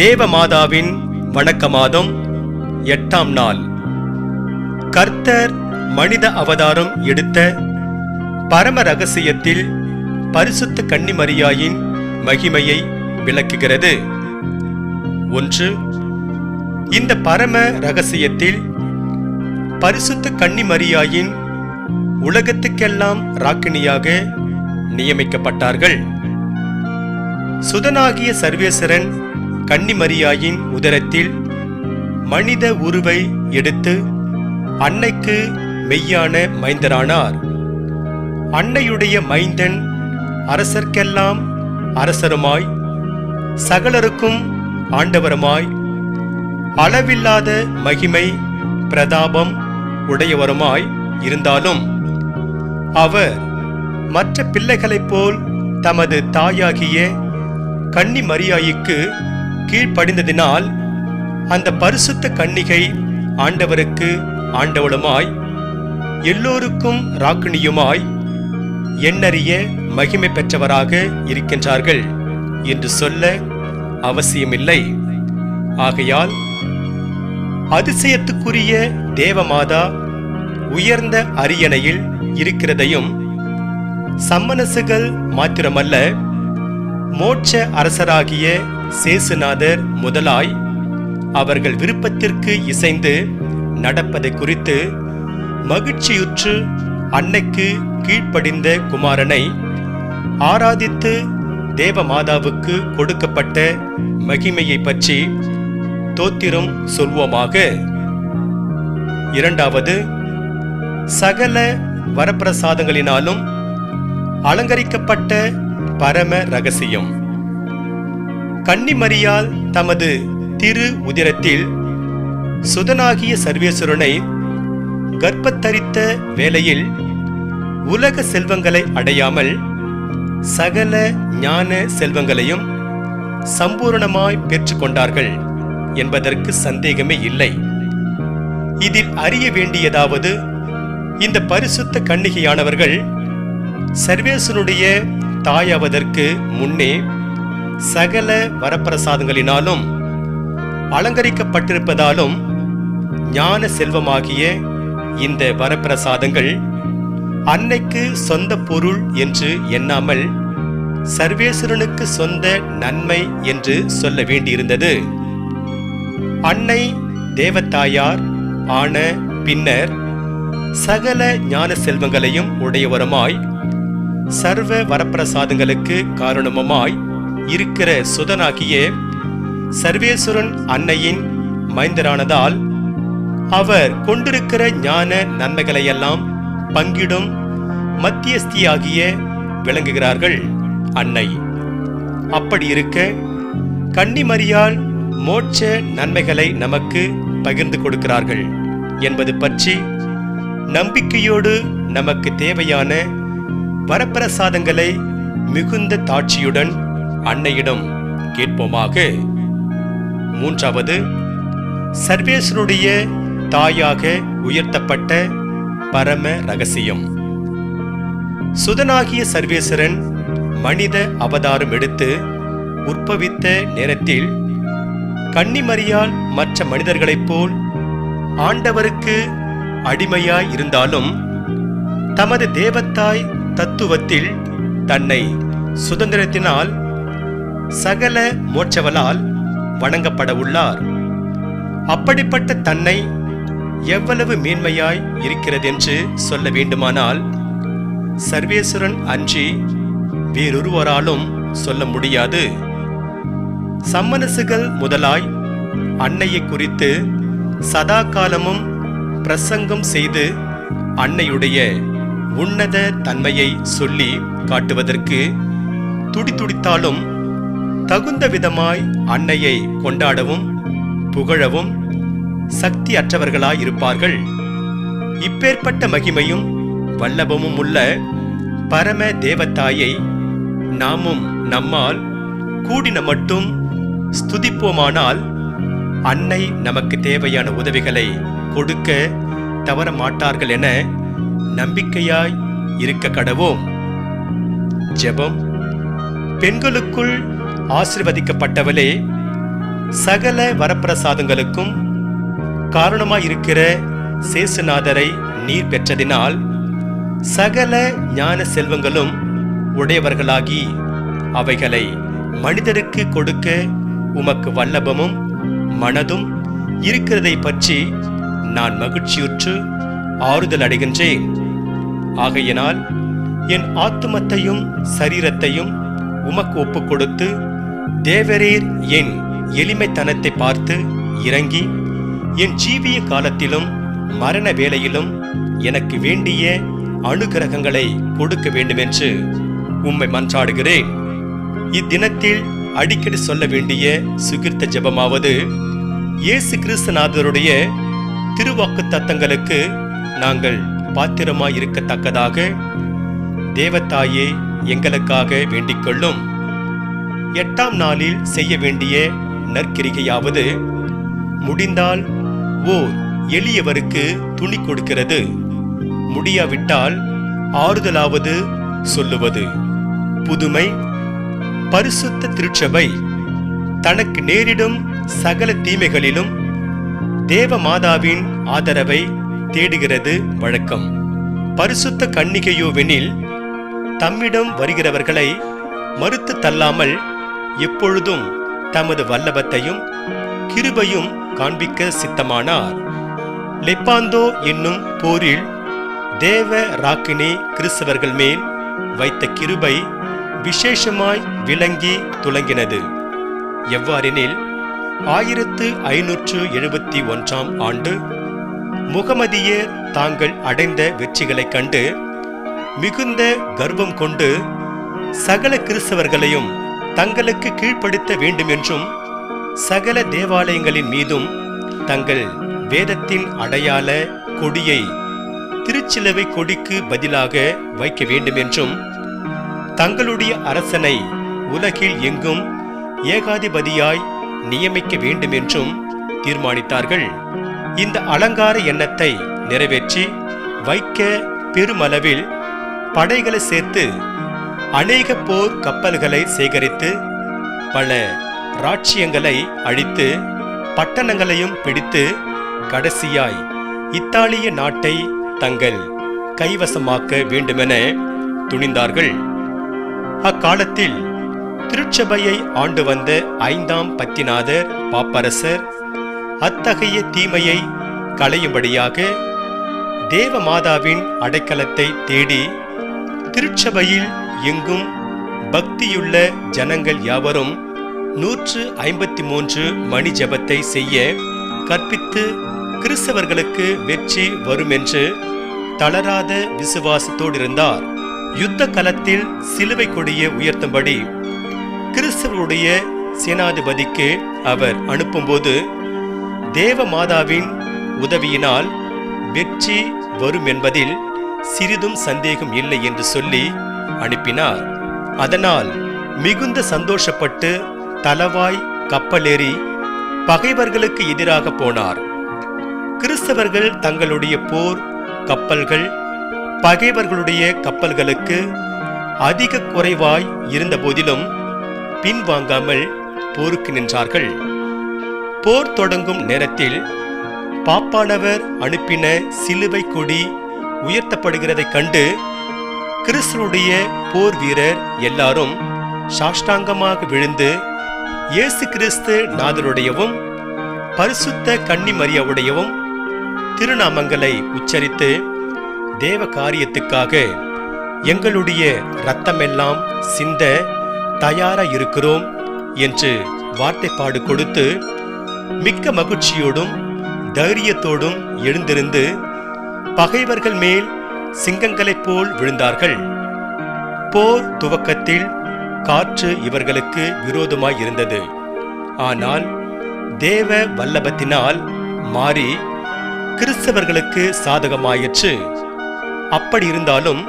தேவமாதாவின் வணக்க மாதம் எட்டாம் நாள். கர்த்தர் மனித அவதாரம் எடுத்த பரம ரகசியத்தில் பரிசுத்த கன்னிமரியாயின் மகிமையை விளக்குகிறது. ஒன்று இந்த பரம ரகசியத்தில் பரிசுத்த கன்னிமரியாயின் உலகத்துக்கெல்லாம் ராக்கினியாக நியமிக்கப்பட்டார்கள். சுதனாகிய சர்வேசரன் கன்னிமரியாயின் உதரத்தில் மனித உருவை எடுத்து அன்னைக்கு மெய்யான மைந்தரானார். அன்னையுடைய மைந்தன் அரசர்க்கெல்லாம் அரசருமாய் சகலருக்கும் ஆண்டவருமாய் அளவில்லாத மகிமை பிரதாபம் உடையவருமாய் இருந்தாலும் அவர் மற்ற பிள்ளைகளைப் போல் தமது தாயாகிய கன்னி மரியாய்க்கு கீழ்ப்படிந்ததினால் அந்த பரிசுத்த கன்னிகை ஆண்டவருக்கு ஆண்டவளுமாய் எல்லோருக்கும் ராக்கினியுமாய் எண்ணறிய மகிமை பெற்றவராக இருக்கின்றார்கள் என்று சொல்ல அவசியமில்லை. ஆகையால் அதிசயத்துக்குரிய தேவமாதா உயர்ந்த அரியணையில் இருக்கிறதையும் சம்மனசுகள் மாத்திரமல்ல மோட்ச அரசராகிய சேசுநாதர் முதலாய் அவர்கள் விருப்பத்திற்கு இசைந்து நடப்பதை குறித்து மகிழ்ச்சியுற்று அன்னைக்கு கீழ்ப்படிந்த குமாரனை ஆராதித்து தேவமாதாவுக்கு கொடுக்கப்பட்ட மகிமையை பற்றி தோத்திரம் சொல்வோமாக. இரண்டாவது சகல வரப்பிரசாதங்களினாலும் அலங்கரிக்கப்பட்ட பரம ரகசியம். கன்னிமரியால் தமது திரு உதிரத்தில் சுதனாகிய சர்வேஸ்வரனை கர்ப்பத்தரித்த வேளையில் உலக செல்வங்களை அடையாமல் சகல ஞான செல்வங்களையும் சம்பூரணமாய் பெற்றுக்கொண்டார்கள் என்பதற்கு சந்தேகமே இல்லை. இதில் அறிய வேண்டியதாவது இந்த பரிசுத்த கன்னிகையானவர்கள் சர்வேசனுடைய தாயாவதற்கு முன்னே சகல வரப்பிரசாதங்களினாலும் அலங்கரிக்கப்பட்டிருப்பதாலும் ஞான செல்வமாகிய இந்த வரப்பிரசாதங்கள் அன்னைக்கு சொந்த பொருள் என்று எண்ணாமல் சர்வேஸ்வரனுக்கு சொந்த நன்மை என்று சொல்ல வேண்டியிருந்தது. அன்னை தேவத்தாயார் ஆன பின்னர் சகல ஞான செல்வங்களையும் உடையவருமாய் சர்வ வரப்பிரசாதங்களுக்கு காரணமுமாய் இருக்கிற சுதனாகிய சர்வேஸ்வரன் அன்னையின் மைந்தரானதால் அவர் கொண்டிருக்கிற ஞான நன்மைகளையெல்லாம் பங்கிடும் மத்தியஸ்தியாகிய விளங்குகிறார்கள் அன்னை. அப்படி இருக்க கன்னிமரியால் மோட்ச நன்மைகளை நமக்கு பகிர்ந்து கொடுக்கிறார்கள் என்பது பற்றி நம்பிக்கையோடு நமக்கு தேவையான வரப்பிரசாதங்களை மிகுந்த தாட்சியுடன் அன்னையிடம் கேட்போமாக. மூன்றாவது சர்வேஸ்வருடைய தாயாக உயர்த்தப்பட்ட பரம ரகசியம். சுதனாகிய சர்வேஸ்வரன் மனித அவதாரம் எடுத்து உற்பவித்த நேரத்தில் கன்னிமரியால் மற்ற மனிதர்களைப் போல் ஆண்டவருக்கு அடிமையாய் இருந்தாலும் தமது தேவத்தாய் தத்துவத்தில் தன்னை சுதந்திரத்தினால் சகல மோட்சவலால் வணங்கப்பட உள்ளார் அப்படிப்பட்ட தன்னை எவ்வளவு மேன்மையாய் இருக்கிறதென்று சொல்ல வேண்டுமானால் சர்வேஸ்வரன் அன்றி வேறொருவராலும் சொல்ல முடியாது. சம்மனசுகள் முதலாய் அன்னையை குறித்து சதா காலமும் பிரசங்கம் செய்து அன்னையுடைய உன்னத தன்மையை சொல்லி காட்டுவதற்கு துடிதுடித்தாலும் தகுந்த விதமாய் அன்னையை கொண்டாடவும் புகழவும் சக்தி அற்றவர்களாயிருப்பார்கள் இப்பேற்பட்ட மகிமையும் வல்லபமும் உள்ள பரம தேவத்தாயை நாமும் நம்மால் கூடின மட்டும் ஸ்துதிப்போமானால் அன்னை நமக்கு தேவையான உதவிகளை கொடுக்க தவற மாட்டார்கள் என நம்பிக்கையாய் இருக்க கடவோம். ஜெபம். பெண்களுக்குள் ஆசிர்வதிக்கப்பட்டவளே சகல வரப்பிரசாதங்களுக்கும் காரணமாயிருக்கிற சேசுநாதரை நீர் பெற்றதினால் சகல ஞான செல்வங்களும் உடையவர்களாகி அவைகளை மனிதருக்கு கொடுக்க உமக்கு வல்லபமும் மனதும் இருக்கிறதை பற்றி நான் மகிழ்ச்சியுற்று ஆறுதல் அடைகின்றேன். ஆகையினால் என் ஆத்துமத்தையும் சரீரத்தையும் உமக்கு ஒப்புக் கொடுத்து தேவரீர் என் எளிமைத்தனத்தை பார்த்து இறங்கி என் ஜீவிய காலத்திலும் மரண வேளையிலும் எனக்கு வேண்டிய அனுகிரகங்களை கொடுக்க வேண்டுமென்று உம்மை மன்றாடுகிறேன். இத்தினத்தில் அடிக்கடி சொல்ல வேண்டிய சுகிர்த்த ஜெபமாவது இயேசு கிறிஸ்துநாதருடைய திருவாக்கு தத்தங்களுக்கு நாங்கள் பாத்திரமாய் இருக்கத்தக்கதாக தேவத்தாயே எங்களுக்காக வேண்டிக் கொள்ளும் எட்டாம் நாளில் செய்ய வேண்டிய நற்கிரிகையாவது முடிந்தால் ஓர் எளியவருக்கு துணி கொடுக்கிறது. முடியாவிட்டால் ஆறுதலாவது சொல்லுவது. புதுமை பரிசுத்த திருச்சபை தனக்கு நேரிடும் சகல தீமைகளிலும் தேவ மாதாவின் ஆதரவை தேடுகிறது வழக்கம். பரிசுத்த கன்னிகையோவெனில் தம்மிடம் வருகிறவர்களை மறுத்து தள்ளாமல் எப்பொழுதும் தமது வல்லபத்தையும் கிருபையும் காண்பிக்க சித்தமானார். லெப்பாந்தோ என்னும் போரில் தேவ ராக்கினி கிறிஸ்தவர்கள் மேல் வைத்த கிருபை விசேஷமாய் விளங்கி துலங்கினது எவ்வாறெனில் ஆயிரத்து ஐநூற்று எழுபத்தி ஒன்றாம் ஆண்டு முகமதியர் தாங்கள் அடைந்த வெற்றிகளைக் கண்டு மிகுந்த கர்வம் கொண்டு சகல கிறிஸ்தவர்களையும் தங்களுக்கு கீழ்ப்படுத்த வேண்டுமென்றும் சகல தேவாலயங்களின் மீதும் தங்கள் வேதத்தின் அடையாள கொடியை திருச்சிலவை கொடிக்கு பதிலாக வைக்க வேண்டுமென்றும் தங்களுடைய அரசனை உலகில் எங்கும் ஏகாதிபதியாய் நியமிக்க வேண்டுமென்றும் தீர்மானித்தார்கள். இந்த அலங்கார எண்ணத்தை நிறைவேற்றி வைக்க பெருமளவில் படைகளை சேர்த்து அநேக போர் கப்பல்களை சேகரித்து பல ராட்சியங்களை அழித்து பட்டணங்களையும் பிடித்து கடைசியாய் இத்தாலிய நாட்டை தங்கள் கைவசமாக்க வேண்டுமென துணிந்தார்கள். அக்காலத்தில் திருச்சபையை ஆண்டு வந்த ஐந்தாம் பத்திநாதர் பாப்பரசர் அத்தகைய தீமையை களையும்படியாக தேவமாதாவின் அடைக்கலத்தை தேடி திருச்சபையில் எங்கும் பக்தியுள்ள ஜனங்கள் யாவரும் நூற்று ஐம்பத்தி மூன்று மணி ஜெபத்தை செய்ய கற்பித்து கிறிஸ்தவர்களுக்கு வெற்றி வருமென்று தளராத விசுவாசத்தோடு இருந்தார் யுத்த களத்தில் சிலுவை கொடியை உயர்த்தும்படி கிறிஸ்தவருடைய சேனாதிபதிக்கு அவர் அனுப்பும்போது தேவ மாதாவின் உதவியினால் வெற்றி வரும் என்பதில் சிறிதும் சந்தேகம் இல்லை என்று சொல்லி அனுப்பினார். அதனால் மிகுந்த சந்தோஷப்பட்டு தலவாய் கப்பலேறி பகைவர்களுக்கு எதிராக போனார். கிறிஸ்தவர்கள் தங்களுடைய போர் கப்பல்கள் பகைவர்களுடைய கப்பல்களுக்கு அதிக குறைவாய் இருந்த போதிலும் பின்வாங்காமல் போருக்கு நின்றார்கள். போர் தொடங்கும் நேரத்தில் பாப்பானவர் அனுப்பின சிலுவை கொடி உயர்த்தப்படுகிறதைக் கண்டு கிறிஸ்தனுடைய போர் வீரர் எல்லாரும் சாஷ்டாங்கமாக விழுந்து இயேசு கிறிஸ்து நாதருடையவும் பரிசுத்த கன்னிமரியாவுடையவும் திருநாமங்களை உச்சரித்து தேவ காரியத்துக்காக எங்களுடைய இரத்தமெல்லாம் சிந்த தயாரா இருக்கிறோம் என்று வார்த்தைப்பாடு கொடுத்து மிக்க மகிழ்ச்சியோடும் தைரியத்தோடும் எழுந்திருந்து பகைவர்கள் மேல் சிங்கங்களைப் போல் விழுந்தார்கள். போர் துவக்கத்தில் காற்று இவர்களுக்கு விரோதமாய் இருந்தது ஆனால் தேவ வல்லபத்தினால் மாறி கிறிஸ்தவர்களுக்கு சாதகமாயிற்று. அப்படி இருந்தாலும்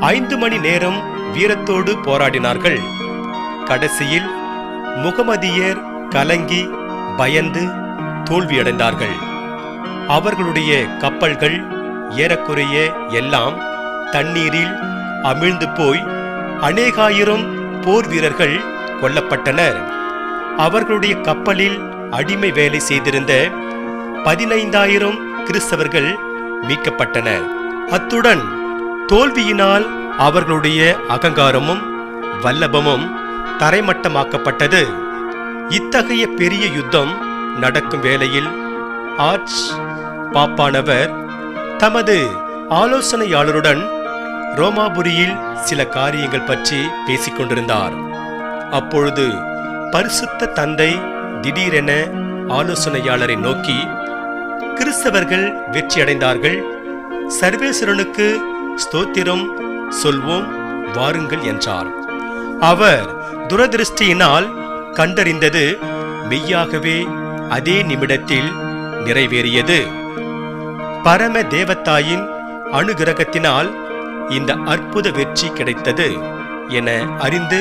ஐந்து மணி நேரம் வீரத்தோடு போராடினார்கள். கடைசியில் முகமதியர் கலங்கி பயந்து தோல்வியடைந்தார்கள். அவர்களுடைய கப்பல்கள் ஏறக்குறைய எல்லாம் தண்ணீரில் அமிழ்ந்து போய் அநேகாயிரம் போர் வீரர்கள் கொல்லப்பட்டனர். அவர்களுடைய கப்பலில் அடிமை வேலை செய்திருந்த பதினைந்தாயிரம் கிறிஸ்தவர்கள் மீட்கப்பட்டனர். அத்துடன் தோல்வியினால் அவர்களுடைய அகங்காரமும் வல்லபமும் தரைமட்டமாக்கப்பட்டது. இத்தகைய பெரிய யுத்தம் நடக்கும் வேளையில் ஆர்ச் பாப்பானவர் தமது ஆலோசனையாளருடன் ரோமாபுரியில் சில காரியங்கள் பற்றி பேசிக்கொண்டிருந்தார். அப்பொழுது பரிசுத்த தந்தை திடீரென ஆலோசனையாளரை நோக்கி கிறிஸ்தவர்கள் வெற்றியடைந்தார்கள். சர்வேஸ்வரனுக்கு ஸ்தோத்திரம் சொல்வோம் வாருங்கள் என்றார். அவர் துரதிருஷ்டியினால் கண்டறிந்தது மெய்யாகவே அதே நிமிடத்தில் நிறைவேறியது. பரம தேவத்தாயின் அனுகிரகத்தினால் இந்த அற்புத வெற்றி கிடைத்தது என அறிந்து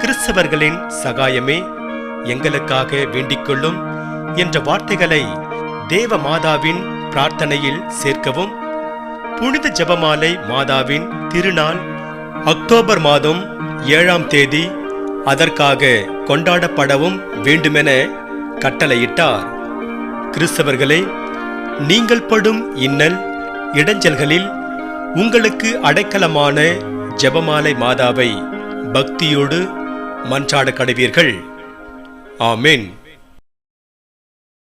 கிறிஸ்தவர்களின் சகாயமே எங்களுக்காக வேண்டிக்கொள்ளும் என்ற வார்த்தைகளை தேவ மாதாவின் பிரார்த்தனையில் சேர்க்கவும் புனித ஜபமாலை மாதாவின் திருநாள் அக்டோபர் மாதம் ஏழாம் தேதி அதற்காக கொண்டாடப்படவும் வேண்டுமென கட்டளையிட்டார். கிறிஸ்தவர்களே நீங்கள் படும் இன்னல் இடைஞ்சல்களில் உங்களுக்கு அடைக்கலமான ஜெபமாலை மாதாவை பக்தியோடு மன்றாட கடவீர்கள் ஆமேன்.